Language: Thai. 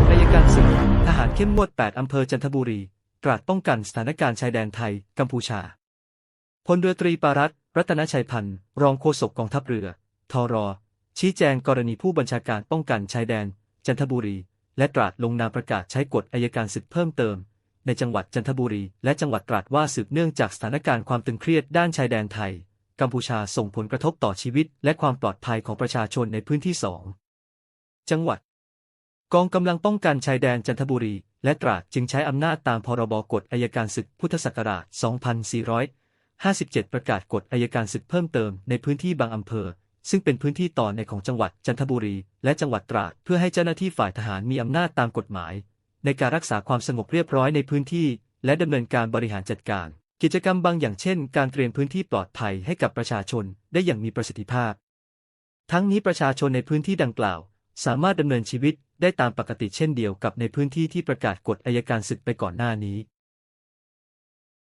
ฎอัยการศึกทหารเข้มงวด 8 อำเภอจันทบุรี ตราดป้องกันสถานการณ์ชายแดนไทย กัมพูชา พลเรือตรีปารัตรัตนชัยพันธ์ รองโฆษกกองทัพเรือ ทร ชี้แจงกรณีผู้บัญชาการป้องกันชายแดน จันทบุรี และตราดลงนามประกาศใช้กฎอัยการศึกเพิ่มเติม ในจังหวัดจันทบุรี และจังหวัดตราดว่าสืบเนื่องจากสถานการณ์ความตึงเครียดด้านชายแดนไทย กัมพูชาส่งผลกระทบต่อชีวิต และความปลอดภัยของประชาชนในพื้นที่สองจังหวัด กองกำลังป้องกันชายแดนจันทบุรี และตราดจึงใช้อำนาจตามพรบกฎอัยการศึกพุทธศักราช 2457 ประกาศกฎอัยการศึกเพิ่มเติมในพื้นที่บางอำเภอ ซึ่งเป็นพื้นที่ต่อในของจังหวัดจันทบุรี และจังหวัดตราดเพื่อให้เจ้าหน้าที่ฝ่ายทหารมีอำนาจตามกฎหมาย ในการรักษาความสงบเรียบร้อยในพื้นที่ และดำเนินการบริหารจัดการ กิจกรรมบางอย่างเช่น การเตรียมพื้นที่ปลอดภัยให้กับประชาชนได้อย่างมีประสิทธิภาพ ทั้งนี้ประชาชนในพื้นที่ดังกล่าว สามารถดำเนินชีวิตได้ตามปกติเช่นเดียวกับในพื้นที่ที่ประกาศกฎอายการศึกไปก่อนหน้านี้